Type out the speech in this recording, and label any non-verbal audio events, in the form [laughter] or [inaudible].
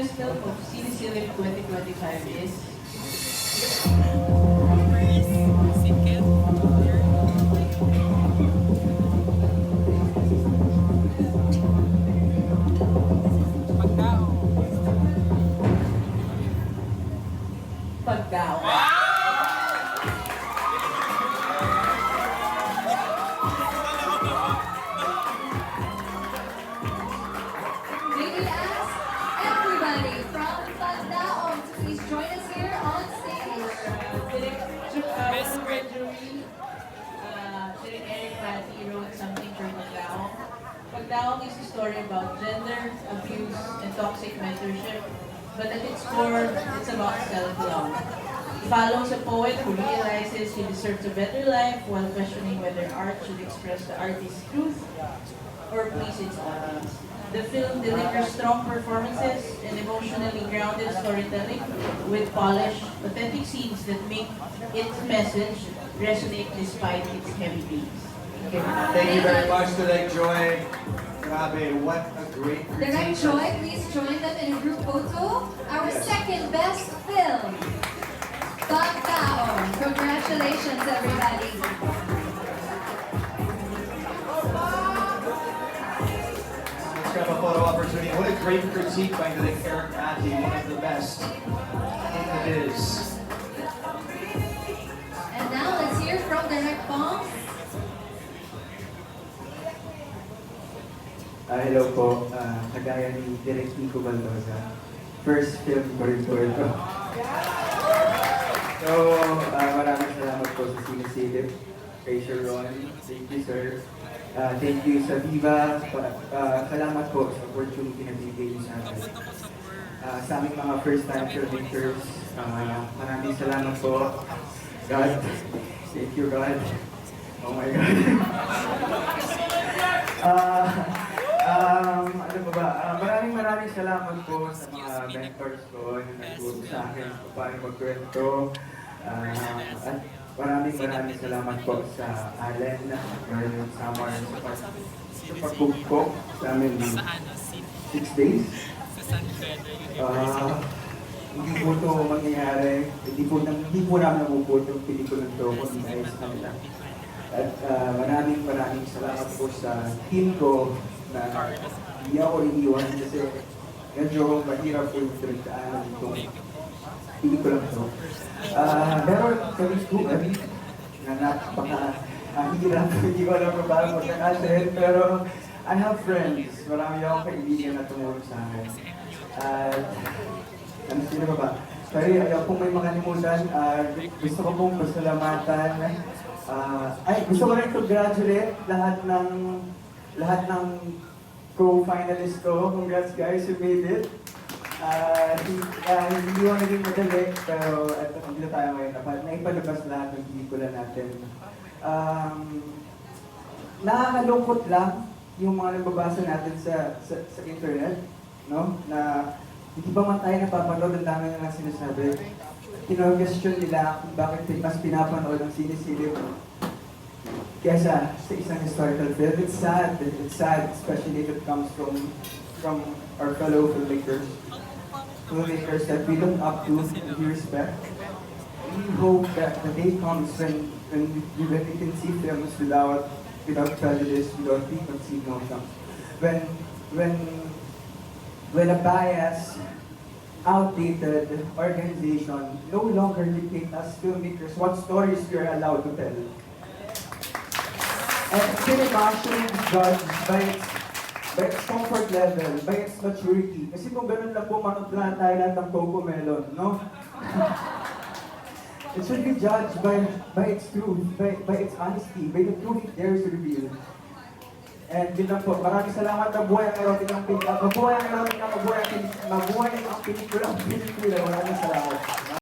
film of Sinisilip 2025 is? Pagdao. May Wrote something for Pagdaong. Pagdaong is a story about gender, abuse, and toxic mentorship. But at its core, it's about self-love. It follows a poet who realizes he deserves a better life while questioning whether art should express the artist's truth or please its audience. The film delivers strong performances and emotionally grounded storytelling with polished, authentic scenes that make its message resonate despite its heavy themes. Thank you. Very much today, Joy. Grabe, what a great Direct critique. Joy, please join them in a group photo. Our second best film, Pandaon. Congratulations, everybody. Let's grab a photo opportunity. What a great critique by the Eric Matty, one of the best in the biz. And now let's hear from Direct Bong. Ah, hello po, Ah, kagaya ni Direk Nico Baldoza. First film ko rin po ito. So, ah, maraming salamat po sa sinisilip. Sir Ron, thank you sir. Ah, thank you sa Viva. Ah, salamat po sa opportunity na bigay niyo sa akin. Ah, sa aming mga first time filmmakers, ah, maraming salamat po. God, thank you God. Oh my God. [laughs] Ah, um, ano ba ba? Ah, maraming maraming salamat po sa mga mentors ko na nagturo sa akin kung paano magkwento. Ah, at maraming maraming salamat po sa Allen, Garden Summer, sa pag sa pagkukok sa amin ng six days. Ah, hindi po ito mangyayari, hindi po, hindi po namin nabubuo itong pelikula ito kung sa kanila. At ah, maraming maraming salamat po sa team ko na hindi ako iniwan kasi medyo mahirap po yung pinagdaanan itong pelikula ito. Ah, pero kami kami na napaka ah, hirap, [laughs] hindi ko alam kung paano magkakasin, pero I have friends, marami akong kaibigan na tumulong sa akin. At ano sino ba ba? Pero ayaw pong may makalimutan, ah, gusto ko pong pasalamatan. Ah, ay, gusto ko rin congratulate lahat ng lahat ng co-finalist ko. Congrats guys, you made it. Ah, hindi, ah, hindi ko naging madali, pero eto, nandito tayo ngayon. Naipalabas lahat ng pelikula natin. Um, nakakalungkot lang yung mga nababasa natin sa, sa, sa internet, no? Na hindi pa man tayo napapanood, ang dami na lang sinasabi. Kino-question nila kung bakit mas pinapanood ang sinisilip kesa sa uh, isang historical film. It's sad. It's sad, especially if it comes from from our fellow filmmakers. Filmmakers that we look up to and we respect. We hope that the day comes when when we, when we can see films without without prejudice, without preconceived notions. When when when a bias, outdated organization no longer dictates us filmmakers what stories we are allowed to tell. And be judged by its, comfort level, by maturity. Kasi kung ganun lang po, manood lang tayo lang ng Coco Melon, no? [laughs] it should be judged by by its truth, by, by its honesty, by the truth it dares to reveal. And yun lang po, maraming salamat na buhay ang erotic ang pelikula. Mabuhay ang erotic ang mabuhay ang pelikula. Mabuhay ang pelikula. Maraming salamat.